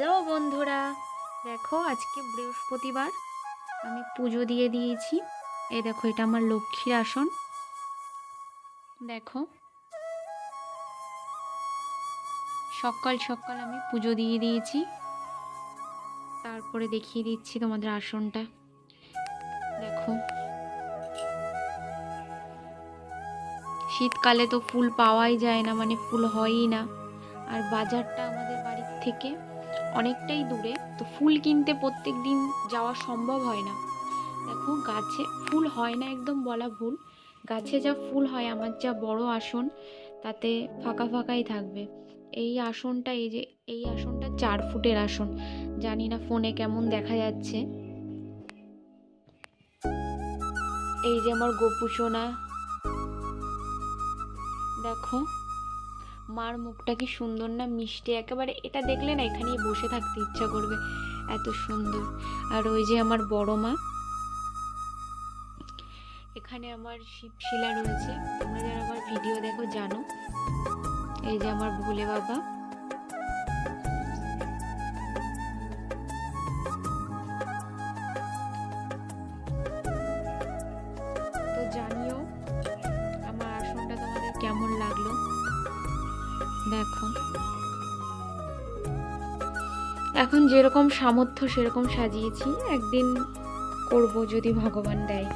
Hello বন্ধুরা। দেখো, আজকে বৃহস্পতিবার। আমি পুজো দিয়ে দিয়েছি। এ দেখো, এটা আমার লক্ষ্মীর আসন। দেখো। সকাল সকাল আমি পুজো দিয়ে দিয়েছি। তারপরে দেখিয়ে দিচ্ছি তোমাদের আসনটা। দেখো। শীতকালে তো ফুল পাওয়াই যায় না মানে ফুল হয়ই না। আর বাজারটা আমাদের বাড়ির থেকে অনেকটাই দূরে, তো ফুল কিনতে প্রত্যেক দিন যাওয়া সম্ভব হয় না। দেখো, গাছে ফুল হয় না একদম বলা ভুল। গাছে যা ফুল হয়, আমার যা বড় আসন, তাতে ফাঁকা ফাঁকাই থাকবে। এই আসনটা, এই যে, এই আসনটা চার ফুটের আসন। জানি না ফোনে কেমন দেখা যাচ্ছে। এই যে আমার গোপুসোনা দেখো মার মুখটা কি সুন্দর না মিষ্টি? একেবারে এটা দেখলে না এখানেই বসে থাকতে ইচ্ছা করবে। এত সুন্দর। আর ওই যে আমার বড় মা, এখানে আমার শিবশিলা রয়েছে। তোমরা যারা আমার ভিডিও দেখো জানো। এই যে আমার ভোলে বাবা। দেখো। এখন যেরকম সামর্থ্য সেরকম সাজিয়েছি। একদিন করব যদি ভগবান দেয়।